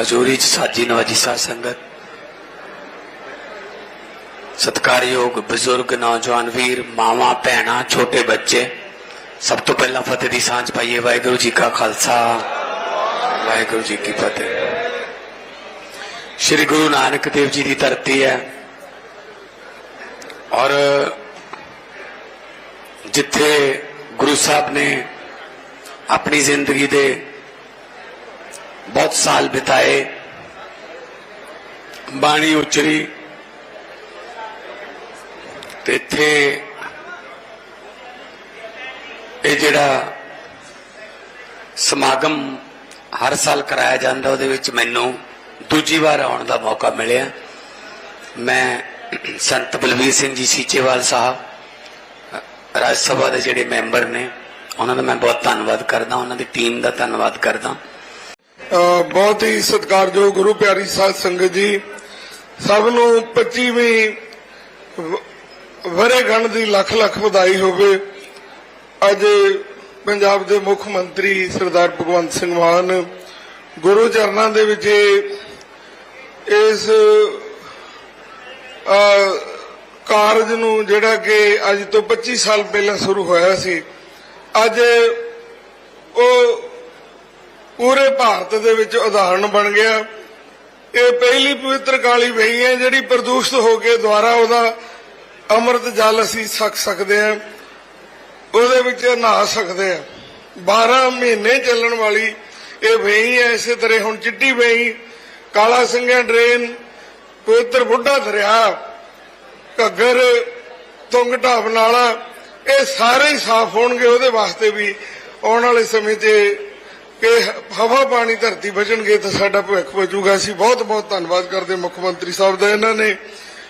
ਹਜ਼ੂਰੀ ਚ ਸਾਜੀ ਨਵਾਜੀ ਸਾਧ ਸੰਗਤ। ਸਤਕਾਰਯੋਗ ਬਜ਼ੁਰਗ, ਨੌਜਵਾਨ ਵੀਰ, ਮਾਵਾਂ, ਭੈਣਾਂ, ਛੋਟੇ ਬੱਚੇ, ਸਭ ਤੋਂ ਪਹਿਲਾਂ ਫਤਿਹ ਦੀ ਸਾਂਝ ਪਾਈਏ। ਵਾਹਿਗੁਰੂ ਜੀ ਕਾ ਖਾਲਸਾ, ਵਾਹਿਗੁਰੂ ਜੀ ਕੀ ਫਤਿਹ। ਸ੍ਰੀ ਗੁਰੂ ਨਾਨਕ ਦੇਵ ਜੀ ਦੀ ਧਰਤੀ ਹੈ ਔਰ ਜਿੱਥੇ ਗੁਰੂ ਸਾਹਿਬ ਨੇ ਆਪਣੀ ਜ਼ਿੰਦਗੀ ਦੇ ਬਹੁਤ ਸਾਲ ਬਿਤਾਏ। ਬਾਣੀ ਉਚਰੀ। ਤੇ ਇੱਥੇ ਇਹ ਜਿਹੜਾ ਸਮਾਗਮ ਹਰ ਸਾਲ ਕਰਾਇਆ ਜਾਂਦਾ, ਉਹਦੇ ਵਿੱਚ ਮੈਨੂੰ ਦੂਜੀ ਵਾਰ ਆਉਣ ਦਾ ਮੌਕਾ ਮਿਲਿਆ। ਮੈਂ ਸੰਤ ਬਲਵੀਰ ਸਿੰਘ ਜੀ ਸੀਚੇਵਾਲ ਸਾਹਿਬ, ਰਾਜ ਸਭਾ ਦੇ ਜਿਹੜੇ ਮੈਂਬਰ ਨੇ, ਉਹਨਾਂ ਦਾ ਮੈਂ ਬਹੁਤ ਧੰਨਵਾਦ ਕਰਦਾ, ਉਹਨਾਂ ਦੀ ਟੀਮ ਦਾ ਧੰਨਵਾਦ ਕਰਦਾ। ਬਹੁਤ ਹੀ ਸਤਿਕਾਰਯੋਗ ਗੁਰੂ ਪਿਆਰੀ ਸਾਧ ਸੰਗਤ ਜੀ, ਸਭ ਨੂੰ 25ਵੀਂ ਵਰੇਗੰਢ ਦੀ ਲੱਖ ਲੱਖ ਵਧਾਈ ਹੋਵੇ। ਅੱਜ ਪੰਜਾਬ ਦੇ ਮੁੱਖ ਮੰਤਰੀ ਸਰਦਾਰ ਭਗਵੰਤ ਸਿੰਘ ਮਾਨ ਗੁਰੂ ਚਰਨਾਂ ਦੇ ਵਿੱਚ ਇਸ ਕਾਰਜ ਨੂੰ ਜਿਹੜਾ ਕਿ ਅੱਜ ਤੋਂ 25 ਸਾਲ ਪਹਿਲਾਂ ਸ਼ੁਰੂ ਹੋਇਆ ਸੀ, ਅੱਜ ਉਹ ਪੂਰੇ ਭਾਰਤ ਦੇ ਵਿੱਚ ਉਦਾਹਰਣ ਬਣ ਗਿਆ। ਇਹ ਪਹਿਲੀ ਪਵਿੱਤਰ ਕਾਲੀ ਵਹੀ ਹੈ, ਜਿਹੜੀ ਪ੍ਰਦੂਸ਼ਿਤ ਹੋ ਕੇ ਦੁਆਰਾ ਉਹਦਾ ਅੰਮ੍ਰਿਤ ਜਲ ਅਸੀਂ ਛਕ ਸਕਦੇ ਹਾਂ। ਉਹਦੇ ਵਿੱਚ ਨਹਾ ਸਕਦੇ ਹਾਂ। 12 ਮਹੀਨੇ ਚੱਲਣ ਵਾਲੀ ਇਹ ਵਹੀ ਹੈ, ਇਸੇ ਤਰ੍ਹਾਂ ਹੁਣ ਚਿੱਟੀ ਵਹੀ, ਕਾਲਾ ਸਿੰਘਾਂ ਡਰੇਨ, ਪਵਿੱਤਰ ਬੁੱਢਾ ਦਰਿਆ, ਘੱਗਰ, ਤੁੰਗ ਢਾਬ ਨਾਲਾ, ਇਹ ਸਾਰੇ ਹੀ ਸਾਫ਼ ਹੋਣਗੇ, ਉਹਦੇ ਵਾਸਤੇ ਵੀ ਆਉਣ ਵਾਲੇ ਸਮੇਂ 'ਚ ਕਿ ਹਵਾ ਪਾਣੀ ਧਰਤੀ ਬਚਣਗੇ ਤਾਂ ਸਾਡਾ ਭਵਿੱਖ ਬਚੂਗਾ। ਅਸੀਂ ਬਹੁਤ ਬਹੁਤ ਧੰਨਵਾਦ ਕਰਦੇ ਮੁੱਖ ਮੰਤਰੀ ਸਾਹਿਬ ਦਾ। ਇਹਨਾਂ ਨੇ